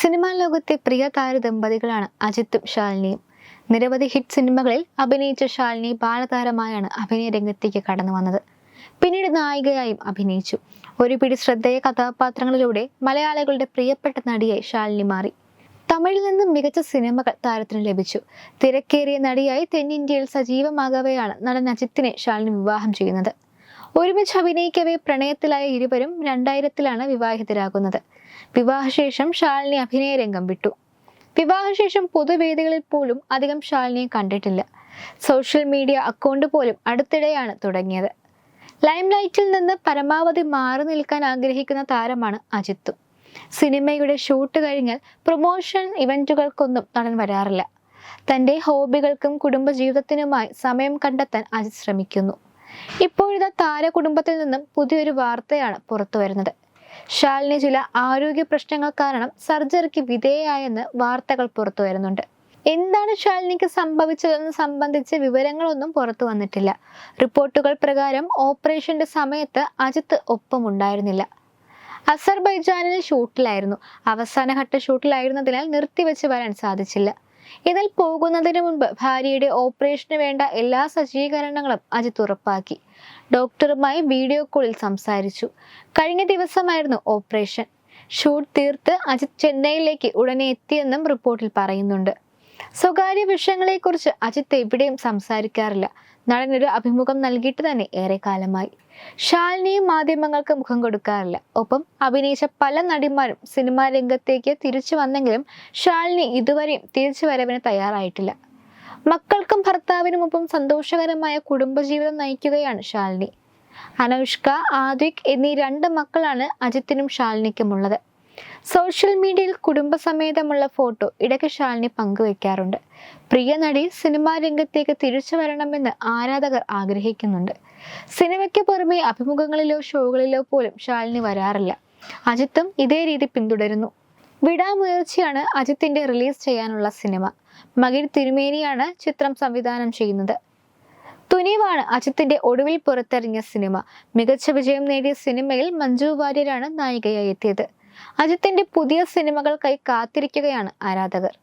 Cinema ലോകത്തെ പ്രിയ താരദമ്പതികളാണ് അജിത്തും ശാലിനിയും. നിരവധി hit സിനിമകളിൽ അഭിനയിച്ച ശാലിനി ബാലതാരമായാണ് അഭിനയ രംഗത്തേക്ക് കടന്നു വന്നത്. പിന്നീട് നായികയായും അഭിനയിച്ചു. ഒരു പിടി ശ്രദ്ധേയ കഥാപാത്രങ്ങളിലൂടെ മലയാളികളുടെ പ്രിയപ്പെട്ട നടിയായി ശാലിനി മാറി. തമിഴിൽ നിന്നും മികച്ച സിനിമകൾ താരത്തിന് ലഭിച്ചു. തിരക്കേറിയ നടിയായി തെന്നിന്ത്യയിൽ സജീവമാകവെയാണ് നടൻ അജിത്തിനെ ശാലിനി വിവാഹം ചെയ്യുന്നത്. ഒരുമിച്ച് അഭിനയിക്കവേ പ്രണയത്തിലായ ഇരുവരും രണ്ടായിരത്തിലാണ് വിവാഹിതരാകുന്നത്. വിവാഹശേഷം ഷാലിനി അഭിനയ രംഗം വിട്ടു. വിവാഹശേഷം പൊതുവേദികളിൽ പോലും അധികം ഷാലിനിയെ കണ്ടിട്ടില്ല. സോഷ്യൽ മീഡിയ അക്കൗണ്ട് പോലും അടുത്തിടെയാണ് തുടങ്ങിയത്. ലൈംലൈറ്റിൽ നിന്ന് പരമാവധി മാറി നിൽക്കാൻ ആഗ്രഹിക്കുന്ന താരമാണ് അജിത്തു. സിനിമയുടെ ഷൂട്ട് കഴിഞ്ഞാൽ പ്രൊമോഷൻ ഇവന്റുകൾക്കൊന്നും നടൻ വരാറില്ല. തന്റെ ഹോബികൾക്കും കുടുംബജീവിതത്തിനുമായി സമയം കണ്ടെത്താൻ അജിത് ശ്രമിക്കുന്നു. ഇപ്പോഴിതാ താര കുടുംബത്തിൽ നിന്നും പുതിയൊരു വാർത്തയാണ് പുറത്തു വരുന്നത്. ശാലിനി ചില ആരോഗ്യ പ്രശ്നങ്ങൾ കാരണം സർജറിക്ക് വിധേയായെന്ന് വാർത്തകൾ പുറത്തു വരുന്നുണ്ട്. എന്താണ് ശാലിനിക്ക് സംഭവിച്ചതെന്ന് സംബന്ധിച്ച് വിവരങ്ങളൊന്നും പുറത്തു വന്നിട്ടില്ല. റിപ്പോർട്ടുകൾ പ്രകാരം ഓപ്പറേഷന്റെ സമയത്ത് അജിത്ത് ഒപ്പമുണ്ടായിരുന്നില്ല അസർബൈജാനിൽ ഷൂട്ടിലായിരുന്നു. അവസാനഘട്ട ഷൂട്ടിലായിരുന്നതിനാൽ നിർത്തിവെച്ച് വരാൻ സാധിച്ചില്ല. ഇതിൽ പോകുന്നതിന് മുൻപ് ഭാര്യയുടെ ഓപ്പറേഷന് വേണ്ട എല്ലാ സജ്ജീകരണങ്ങളും അജിത് ഉറപ്പാക്കി. ഡോക്ടറുമായി വീഡിയോ കോളിൽ സംസാരിച്ചു. കഴിഞ്ഞ ദിവസമായിരുന്നു ഓപ്പറേഷൻ. ഷൂട്ട് തീർത്ത് അജിത് ചെന്നൈയിലേക്ക് ഉടനെ എത്തിയെന്നും റിപ്പോർട്ടിൽ പറയുന്നുണ്ട്. സ്വകാര്യ വിഷയങ്ങളെക്കുറിച്ച് അജിത്ത് എവിടെയും സംസാരിക്കാറില്ല. നടനൊരു അഭിമുഖം നൽകിയിട്ട് തന്നെ ഏറെ കാലമായി. ശാലിനിയും മാധ്യമങ്ങൾക്ക് മുഖം കൊടുക്കാറില്ല. ഒപ്പം അഭിനയിച്ച പല നടിമാരും സിനിമാ രംഗത്തേക്ക് തിരിച്ചു വന്നെങ്കിലും ശാലിനി ഇതുവരെയും തിരിച്ചു വരവിന് തയ്യാറായിട്ടില്ല. മക്കൾക്കും ഭർത്താവിനുമൊപ്പം സന്തോഷകരമായ കുടുംബജീവിതം നയിക്കുകയാണ് ശാലിനി. അനൗഷ്ക ആദ്വിക് എന്നീ രണ്ട് മക്കളാണ് അജിത്തിനും ശാലിനിക്കും ഉള്ളത് സോഷ്യൽ മീഡിയയിൽ കുടുംബസമേതമുള്ള ഫോട്ടോ ഇടയ്ക്ക് ശാലിനി പങ്കുവെക്കാറുണ്ട്. പ്രിയ നടി സിനിമാ രംഗത്തേക്ക് തിരിച്ചു വരണമെന്ന് ആരാധകർ ആഗ്രഹിക്കുന്നുണ്ട്. സിനിമയ്ക്ക് പുറമെ അഭിമുഖങ്ങളിലോ ഷോകളിലോ പോലും ശാലിനി വരാറില്ല. അജിത്തും ഇതേ രീതി പിന്തുടരുന്നു. വിടാമുയർച്ചയാണ് അജിത്തിന്റെ റിലീസ് ചെയ്യാനുള്ള സിനിമ. മകിഴ് തിരുമേനിയാണ് ചിത്രം സംവിധാനം ചെയ്യുന്നത്. തുനിവാണ് അജിത്തിന്റെ ഒടുവിൽ പുറത്തിറങ്ങിയ സിനിമ. മികച്ച വിജയം നേടിയ സിനിമയിൽ മഞ്ജു വാര്യരാണ് നായികയായി എത്തിയത്. അജിത്തിന്റെ പുതിയ സിനിമകൾക്കായി കാത്തിരിക്കുകയാണ് ആരാധകർ.